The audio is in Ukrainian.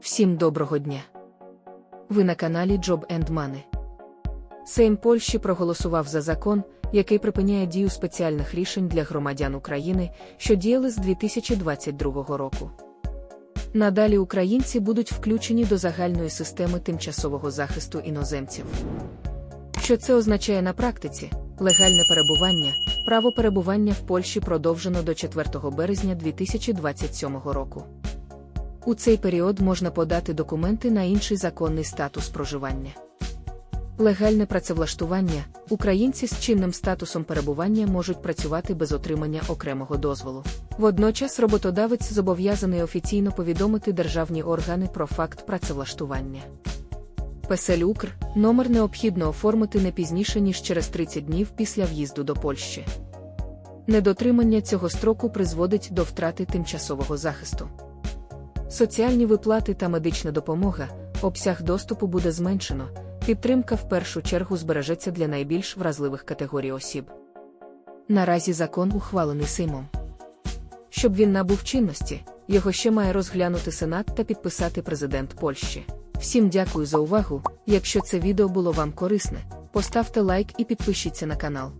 Всім доброго дня! Ви на каналі Job and Money. Сейм Польщі проголосував за закон, який припиняє дію спеціальних рішень для громадян України, що діяли з 2022 року. Надалі українці будуть включені до загальної системи тимчасового захисту іноземців. Що це означає на практиці? Легальне перебування, право перебування в Польщі продовжено до 4 березня 2027 року. У цей період можна подати документи на інший законний статус проживання. Легальне працевлаштування українці з чинним статусом перебування можуть працювати без отримання окремого дозволу. Водночас роботодавець зобов'язаний офіційно повідомити державні органи про факт працевлаштування. Песель Укр номер необхідно оформити не пізніше, ніж через 30 днів після в'їзду до Польщі. Недотримання цього строку призводить до втрати тимчасового захисту. Соціальні виплати та медична допомога, обсяг доступу буде зменшено, підтримка в першу чергу збережеться для найбільш вразливих категорій осіб. Наразі закон ухвалений Сеймом. Щоб він набув чинності, його ще має розглянути Сенат та підписати президент Польщі. Всім дякую за увагу. Якщо це відео було вам корисне, поставте лайк і підпишіться на канал.